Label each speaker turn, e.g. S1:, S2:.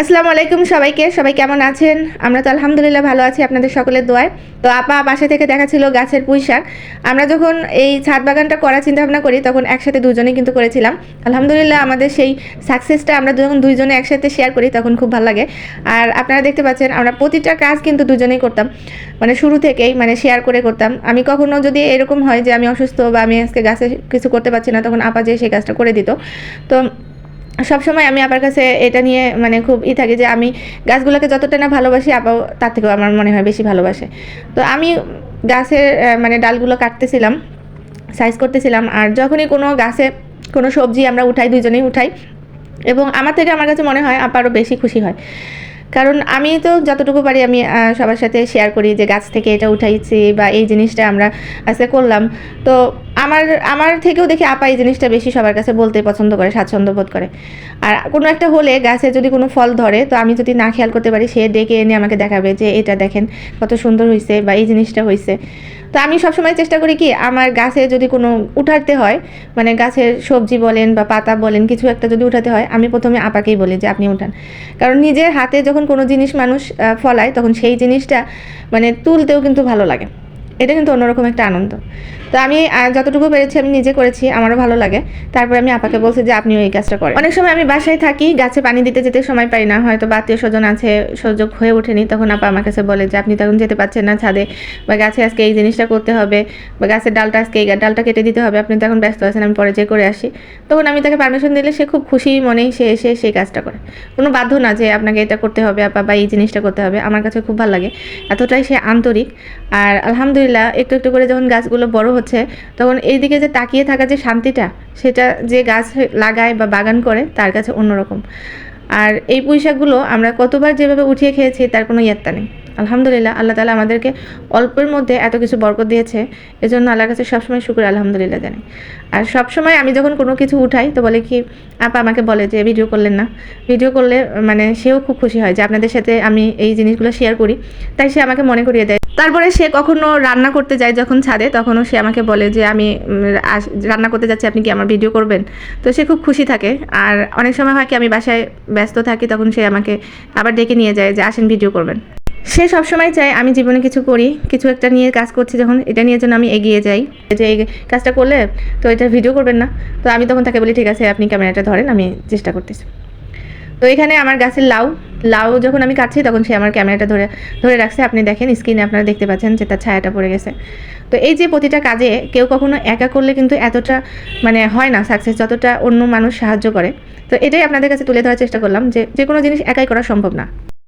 S1: আসসালামু আলাইকুম সবাইকে, সবাই কেমন আছেন? আমরা তো আলহামদুলিল্লাহ ভালো আছি আপনাদের সকলের দোয়ায়। তো আপা বাসা থেকে দেখা ছিল গাছের পুঁই শাক আমরা যখন এই ছাদ বাগানটা করার চিন্তা ভাবনা করি, তখন একসাথে দুজনেই কিন্তু করেছিলাম। আলহামদুলিল্লাহ আমাদের সেই সাকসেসটা আমরা যখন দুইজনে একসাথে শেয়ার করি, তখন খুব ভালো লাগে। আর আপনারা দেখতে পাচ্ছেন, আমরা প্রতিটা কাজ কিন্তু দুজনেই করতাম। মানে শুরু থেকেই মানে শেয়ার করে করতাম। আমি কখনো যদি এরকম হয় যে আমি অসুস্থ বা আমি আজকে গাছে কিছু করতে পারছি না, তখন আপা যে সেই কাজটা করে দিত। তো সবসময় আমি আপার কাছে এটা নিয়ে মানে খুব ই থাকে যে আমি গাছগুলোকে যতটা না ভালোবাসি, আপাও তার থেকেও আমার মনে হয় বেশি ভালোবাসে। তো আমি গাছের মানে ডালগুলো কাটতেছিলাম সাইজ করতেছিলাম, আর যখনই কোনো গাছে কোনো সবজি আমরা উঠাই দুজনেই উঠাই, এবং আমার থেকে আমার কাছে মনে হয় আপারও বেশি খুশি হয়। কারণ আমি তো যতটুকু পারি আমি সবার সাথে শেয়ার করি যে গাছ থেকে এটা উঠাইছি বা এই জিনিসটা আমরা আজকে করলাম। তো আমার আমার থেকেও দেখি আপা এই জিনিসটা বেশি সবার কাছে বলতে পছন্দ করে, স্বাচ্ছন্দ্য বোধ করে। আর কোনো একটা হলে গাছে যদি কোনো ফল ধরে, তো আমি যদি না খেয়াল করতে পারি, সে ডেকে এনে আমাকে দেখাবে যে এটা দেখেন কত সুন্দর হয়েছে বা এই জিনিসটা হয়েছে তো আমি সবসময় চেষ্টা করি কি, আমার গাছে যদি কোনো উঠাতে হয় মানে গাছের সবজি বলেন বা পাতা বলেন, কিছু একটা যদি উঠাতে হয়, আমি প্রথমে আপাকেই বলি যে আপনি উঠান। কারণ নিজের হাতে যখন কোনো জিনিস মানুষ ফলায়, তখন সেই জিনিসটা মানে তুলতেও কিন্তু ভালো লাগে। এটা কিন্তু অন্যরকম একটা আনন্দ। তো আমি যতটুকু পেরেছি আমি নিজে করেছি, আমারও ভালো লাগে। তারপরে আমি আপাকে বলছি যে আপনিও এই কাজটা করেন। অনেক সময় আমি বাসায় থাকি, গাছে পানি দিতে যেতে সময় পাই না, হয়তো আত্মীয় স্বজন আছে, সুযোগ হয়ে ওঠেনি, তখন আপা আমার কাছে বলে যে, আপনি তখন যেতে পারছেন না ছাদে, বা গাছে আজকে এই জিনিসটা করতে হবে, বা গাছের ডালটা আজকে এই ডালটা কেটে দিতে হবে, আপনি তো এখন ব্যস্ত আছেন, আমি পরে যে করে আসি। তখন আমি তাকে পারমিশন দিলে সে খুব খুশি মনেই সে এসে সেই কাজটা করে। কোনো বাধ্য না যে আপনাকে এটা করতে হবে, আপা, বা এই জিনিসটা করতে হবে, আমার কাছে খুব ভালো লাগে। এতটাই সে আন্তরিক। আর আলহামদুলিল্লাহ, একটু একটু করে যখন গাছগুলো বড় হচ্ছে, তখন এইদিকে যে তাকিয়ে থাকা যে শান্তিটা, সেটা যে গাছ লাগায় বা বাগান করে, তার কাছে অন্যরকম। আর এই পুঁইশাকগুলো আমরা কতবার যেভাবে উঠিয়ে খেয়েছি, তার কোনো ইয়ত্তা নেই। আলহামদুলিল্লাহ, আল্লাহ তালা আমাদেরকে অল্পের মধ্যে এত কিছু বরকত দিয়েছে। এজন্য আল্লাহর কাছে সবসময় শুক্র, আলহামদুলিল্লাহ জানি। আর সবসময় আমি যখন কোনো কিছু উঠাই, তো বলে কি, আপা আমাকে বলে যে, ভিডিও করলেন না। ভিডিও করলে মানে সেও খুব খুশি হয় যে, আপনাদের সাথে আমি এই জিনিসগুলো শেয়ার করি। তাই সে আমাকে মনে করিয়ে দেয়। তারপরে সে কখনো রান্না করতে যায় যখন ছাদে, তখনও সে আমাকে বলে যে, আমি রান্না করতে যাচ্ছি, আপনি কি আমার ভিডিও করবেন? তো সে খুব খুশি থাকে। আর অনেক সময় হয় কি, আমি বাসায় ব্যস্ত থাকি, তখন সে আমাকে আবার ডেকে নিয়ে যায় যে, আসেন, ভিডিও করবেন। সে সবসময় চায় আমি জীবনে কিছু করি, কিছু একটা নিয়ে কাজ করছি যখন, এটা নিয়ে যেন আমি এগিয়ে যাই। যে এই কাজটা করলে তো এটা ভিডিও করবেন না। তো আমি তখন তাকে বলি, ঠিক আছে, আপনি ক্যামেরাটা ধরেন, আমি চেষ্টা করতেছি। তো এখানে আমার গাছের লাউ লাউ যখন আমি কাটছি তখন সে আমার ক্যামেরাটা ধরে ধরে রাখছে। আপনি দেখেন স্ক্রিনে আপনারা দেখতে পাচ্ছেন যে তার ছায়াটা পড়ে গেছে। তো এই যে প্রতিটা কাজে কেউ কখনো একা করলে কিন্তু এতটা মানে হয় না সাকসেস যতটা অন্য মানুষ সাহায্য করে। তো এটাই আপনাদের কাছে তুলে ধরার চেষ্টা করলাম যে যে কোনো জিনিস একাই করা সম্ভব না।